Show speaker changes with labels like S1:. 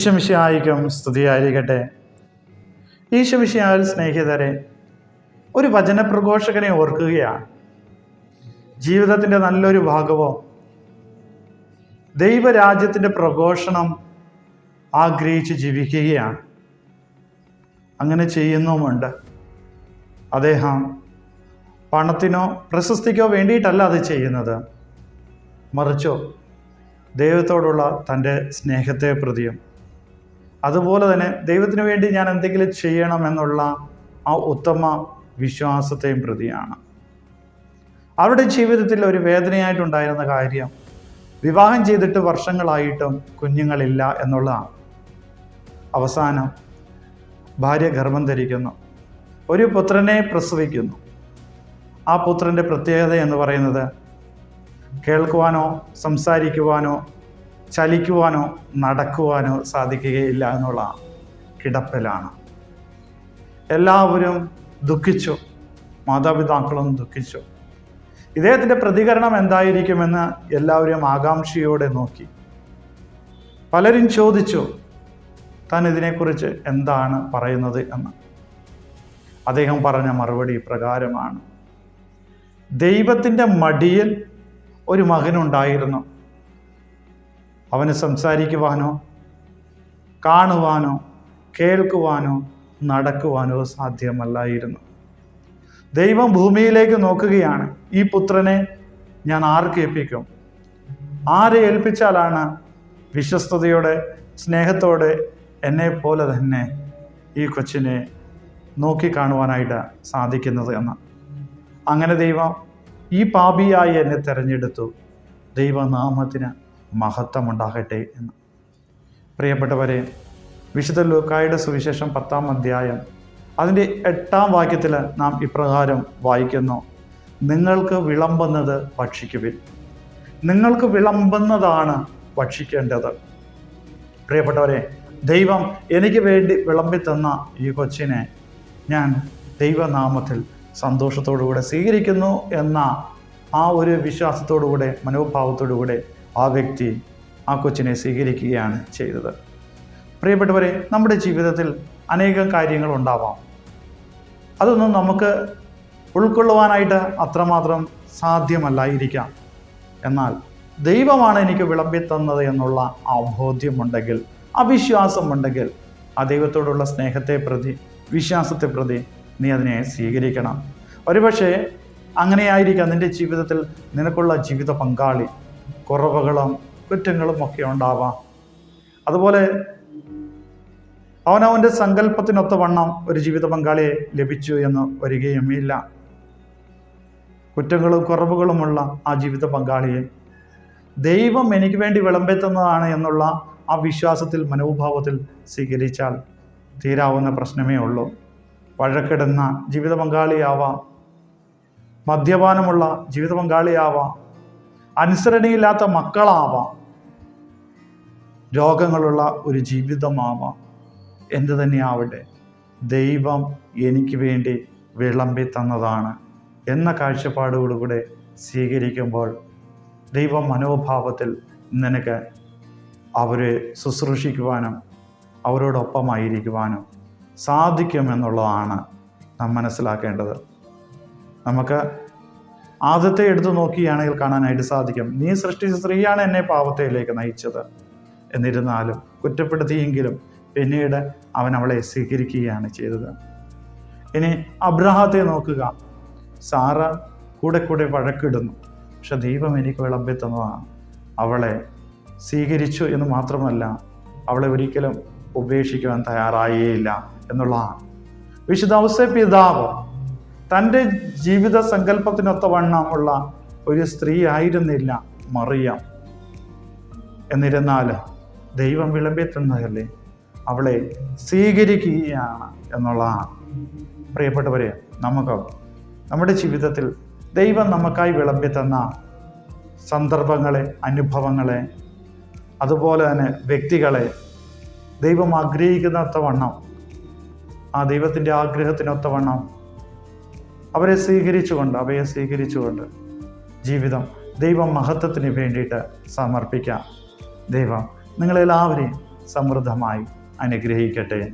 S1: ഈശമിഷയായിരിക്കും സ്തുതിയായിരിക്കട്ടെ. ഈശമിഷയാൽ സ്നേഹിതരെ ഒരു വചനപ്രഘോഷകനെ ഓർക്കുകയാണ്. ജീവിതത്തിന്റെ നല്ലൊരു ഭാഗവും ദൈവരാജ്യത്തിന്റെ പ്രഘോഷണം ആഗ്രഹിച്ച് ജീവിക്കുകയാണ്. അങ്ങനെ ചെയ്യുന്നുമുണ്ട്. അദ്ദേഹം പണത്തിനോ പ്രശസ്തിക്കോ വേണ്ടിയിട്ടല്ല അത് ചെയ്യുന്നത്. മറിച്ചോ ദൈവത്തോടുള്ള തന്റെ സ്നേഹത്തെ പ്രതിയും. അതുപോലെ തന്നെ ദൈവത്തിന് വേണ്ടി ഞാൻ എന്തെങ്കിലും ചെയ്യണം എന്നുള്ള ആ ഉത്തമ വിശ്വാസത്തെയും പ്രതിയാണ്. അവരുടെ ജീവിതത്തിൽ ഒരു വേദനയായിട്ടുണ്ടായിരുന്ന കാര്യം വിവാഹം ചെയ്തിട്ട് വർഷങ്ങളായിട്ടും കുഞ്ഞുങ്ങളില്ല എന്നുള്ളതാണ്. അവസാനം ഭാര്യ ഗർഭം ധരിക്കുന്നു. ഒരു പുത്രനെ പ്രസവിക്കുന്നു. ആ പുത്രന്റെ പ്രത്യേകത എന്ന് പറയുന്നത് കേൾക്കുവാനോ സംസാരിക്കുവാനോ ചലിക്കുവാനോ നടക്കുവാനോ സാധിക്കുകയില്ല എന്നുള്ള കിടപ്പിലാണ്. എല്ലാവരും ദുഃഖിച്ചു. മാതാപിതാക്കളും ദുഃഖിച്ചു. ഇദ്ദേഹത്തിന്റെ പ്രതികരണം എന്തായിരിക്കുമെന്ന് എല്ലാവരും ആകാംക്ഷയോടെ നോക്കി. പലരും ചോദിച്ചു താൻ ഇതിനെക്കുറിച്ച് എന്താണ് പറയുന്നത് എന്ന്? അദ്ദേഹം പറഞ്ഞ മറുപടി പ്രകാരമാണ് ദൈവത്തിന്റെ മടിയിൽ ഒരു മകനുണ്ടായിരുന്നു. അവന് സംസാരിക്കുവാനോ കാണുവാനോ കേൾക്കുവാനോ നടക്കുവാനോ സാധ്യമല്ലായിരുന്നു. ദൈവം ഭൂമിയിലേക്ക് നോക്കുകയാണ് ഈ പുത്രനെ ഞാൻ ആർക്ക് ഏൽപ്പിക്കും? ആരെ ഏൽപ്പിച്ചാലാണ് വിശ്വസ്തയോടെ സ്നേഹത്തോടെ എന്നെ പോലെ തന്നെ ഈ കൊച്ചിനെ നോക്കിക്കാണുവാനായിട്ട് സാധിക്കുന്നത് എന്ന്? അങ്ങനെ ദൈവം ഈ പാപിയായി എന്നെ തിരഞ്ഞെടുത്തു. ദൈവനാമത്തിന് മഹത്വമുണ്ടാകട്ടെ എന്ന്. പ്രിയപ്പെട്ടവരെ വിശുദ്ധ ലൂക്കായുടെ സുവിശേഷം പത്താം അധ്യായം അതിന്റെ എട്ടാം വാക്യത്തിൽ നാം ഇപ്രകാരം വായിക്കുന്നു. നിങ്ങൾക്ക് വിളമ്പുന്നത് ഭക്ഷിക്കുവിൻ. നിങ്ങൾക്ക് വിളമ്പുന്നതാണ് ഭക്ഷിക്കേണ്ടത്. പ്രിയപ്പെട്ടവരെ ദൈവം എനിക്ക് വേണ്ടി വിളമ്പി തന്ന ഈ കൊച്ചിനെ ഞാൻ ദൈവനാമത്തിൽ സന്തോഷത്തോടുകൂടെ സ്വീകരിക്കുന്നു എന്ന ആ ഒരു വിശ്വാസത്തോടുകൂടെ മനോഭാവത്തോടുകൂടെ ആ വ്യക്തി ആ കൊച്ചിനെ സ്വീകരിക്കുകയാണ് ചെയ്തത്. പ്രിയപ്പെട്ടവരെ നമ്മുടെ ജീവിതത്തിൽ അനേകം കാര്യങ്ങൾ ഉണ്ടാവാം. അതൊന്നും നമുക്ക് ഉൾക്കൊള്ളുവാനായിട്ട് അത്രമാത്രം സാധ്യമല്ലായിരിക്കാം. എന്നാൽ ദൈവമാണ് എനിക്ക് വിളമ്പി തന്നത് എന്നുള്ള ആ ബോധ്യമുണ്ടെങ്കിൽ ഉണ്ടെങ്കിൽ ആ ദൈവത്തോടുള്ള സ്നേഹത്തെ പ്രതി വിശ്വാസത്തെ പ്രതി നീ അതിനെ സ്വീകരിക്കണം. ഒരുപക്ഷെ അങ്ങനെയായിരിക്കാം നിന്റെ ജീവിതത്തിൽ നിനക്കുള്ള ജീവിത പങ്കാളി. കുറവുകളും കുറ്റങ്ങളും ഒക്കെ ഉണ്ടാവാം. അതുപോലെ അവനവന്റെ സങ്കല്പത്തിനൊത്ത വണ്ണം ഒരു ജീവിത പങ്കാളിയെ ലഭിച്ചു എന്ന് വരികയുമില്ല. കുറ്റങ്ങളും കുറവുകളുമുള്ള ആ ജീവിത പങ്കാളിയെ ദൈവം എനിക്ക് വേണ്ടി വിളമ്പെത്തുന്നതാണ് എന്നുള്ള ആ വിശ്വാസത്തിൽ മനോഭാവത്തിൽ സ്വീകരിച്ചാൽ തീരാവുന്ന പ്രശ്നമേ ഉള്ളൂ. വഴക്കിടുന്ന ജീവിത പങ്കാളിയാവാം മദ്യപാനമുള്ള ജീവിത പങ്കാളിയാവാം അനുസരണയില്ലാത്ത മക്കളാവാം. രോഗങ്ങളുള്ള ഒരു ജീവിതമാവാം. എന്തു തന്നെയാവട്ടെ ദൈവം എനിക്ക് വേണ്ടി വിളമ്പി തന്നതാണ് എന്ന കാഴ്ചപ്പാടോടുകൂടെ സ്വീകരിക്കുമ്പോൾ ദൈവ മനോഭാവത്തിൽ നിനക്ക് അവരെ ശുശ്രൂഷിക്കുവാനും അവരോടൊപ്പമായിരിക്കുവാനും സാധിക്കുമെന്നുള്ളതാണ് നാം മനസ്സിലാക്കേണ്ടത്. നമുക്ക് ആദ്യത്തെ എടുത്തു നോക്കിയാണെങ്കിൽ കാണാനായിട്ട് സാധിക്കും. നീ സൃഷ്ടിച്ച സ്ത്രീയാണ് എന്നെ പാവത്തയിലേക്ക് നയിച്ചത്. എന്നിരുന്നാലും കുറ്റപ്പെടുത്തിയെങ്കിലും പിന്നീട് അവൻ അവളെ സ്വീകരിക്കുകയാണ് ചെയ്തത്. ഇനി അബ്രഹാത്തെ നോക്കുക. സാറ കൂടെ കൂടെ വഴക്കിടുന്നു. പക്ഷെ ദൈവം എനിക്ക് വിളമ്പി തന്നതാണ്. അവളെ സ്വീകരിച്ചു എന്ന് മാത്രമല്ല അവളെ ഒരിക്കലും ഉപേക്ഷിക്കുവാൻ തയ്യാറായേയില്ല എന്നുള്ളതാണ്. വിശുദ്ധ ഔസേ പിതാവ് തന്റെ ജീവിത സങ്കല്പത്തിനൊത്ത വണ്ണമുള്ള ഒരു സ്ത്രീ ആയിരുന്നില്ല മറിയാം. എന്നിരുന്നാൽ ദൈവം വിളമ്പി തന്നതല്ലേ അവളെ സ്വീകരിക്കുകയാണ് എന്നുള്ളതാണ്. പ്രിയപ്പെട്ടവരെ നമുക്ക് നമ്മുടെ ജീവിതത്തിൽ ദൈവം നമുക്കായി വിളമ്പി തന്ന സന്ദർഭങ്ങളെ അനുഭവങ്ങളെ അതുപോലെ തന്നെ വ്യക്തികളെ ദൈവം ആഗ്രഹിക്കുന്നൊത്ത വണ്ണം ആ ദൈവത്തിന്റെ ആഗ്രഹത്തിനൊത്ത വണ്ണം അവരെ സ്വീകരിച്ചുകൊണ്ട് അവയെ സ്വീകരിച്ചുകൊണ്ട് ജീവിതം ദൈവം മഹത്വത്തിന് വേണ്ടിയിട്ട് സമർപ്പിക്കാം. ദൈവം നിങ്ങളെല്ലാവരെയും സമൃദ്ധമായി അനുഗ്രഹിക്കട്ടെ.